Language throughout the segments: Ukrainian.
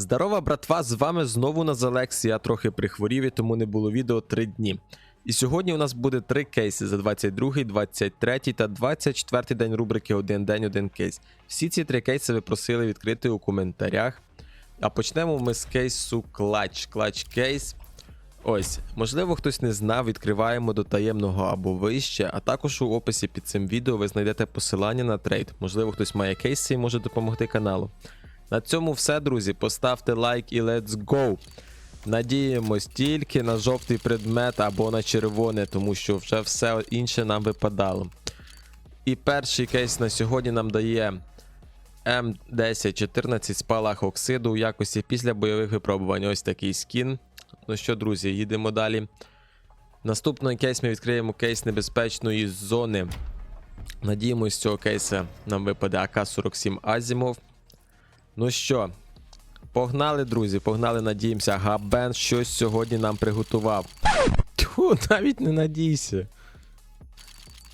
Здорова, братва, з вами знову на Назалекс. Я трохи прихворів, і тому не було відео 3 дні. І сьогодні у нас буде три кейси за 22, 23 та 24 день рубрики Один день, один кейс. Всі ці три кейси ви просили відкрити у коментарях. А почнемо ми з кейсу Клач. Клач кейс. Ось, можливо, хтось не знав, відкриваємо до таємного або вище, а також у описі під цим відео ви знайдете посилання на трейд. Можливо, хтось має кейси і може допомогти каналу. На цьому все, друзі. Поставте лайк і let's go. Надіємось тільки на жовтий предмет або на червоне, тому що вже все інше нам випадало. І перший кейс на сьогодні нам дає М1014 спалах оксиду у якості після бойових випробувань. Ось такий скін. Ну що, друзі, їдемо далі. Наступний кейс ми відкриємо кейс небезпечної зони. Надіємось, з цього кейса нам випаде АК-47 Азімов. Ну що, погнали, друзі, погнали, надіємося. Габен щось сьогодні нам приготував. Тьфу, навіть не надійся.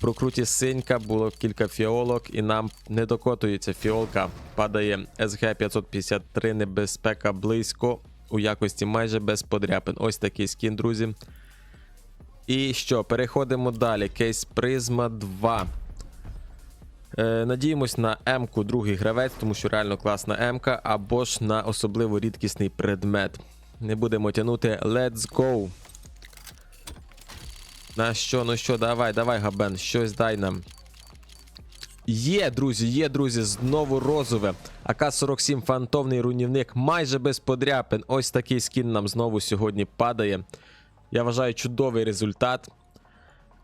Прокруті синька було кілька фіолок, і нам не докотується фіолка. Падає СГ-553, небезпека близько у якості майже без подряпин. Ось такий скін, друзі. І що, переходимо далі. Кейс Призма 2. Е, надіємось на М-ку другий гравець, тому що реально класна М-ка, або ж на особливо рідкісний предмет. Не будемо тягнути. Let's go. На що, ну що, давай, давай, Габен, щось дай нам. Є, друзі, є, друзі, знову розове. АК-47 фантомний руйнівник, майже без подряпин. Ось такий скін нам знову сьогодні падає. Я вважаю чудовий результат.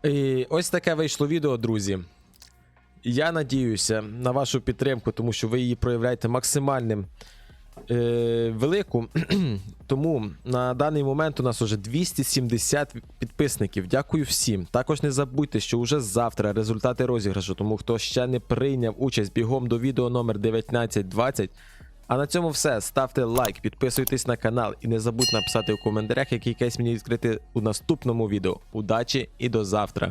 І ось таке вийшло відео, друзі. Я надіюся на вашу підтримку, тому що ви її проявляєте максимальним е, велику. тому на даний момент у нас уже 270 підписників. Дякую всім. Також не забудьте, що уже завтра результати розіграшу, тому хто ще не прийняв участь бігом до відео номер 1920. А на цьому все. Ставте лайк, підписуйтесь на канал і не забудьте написати у коментарях, який кейс мені відкрити у наступному відео. Удачі і до завтра!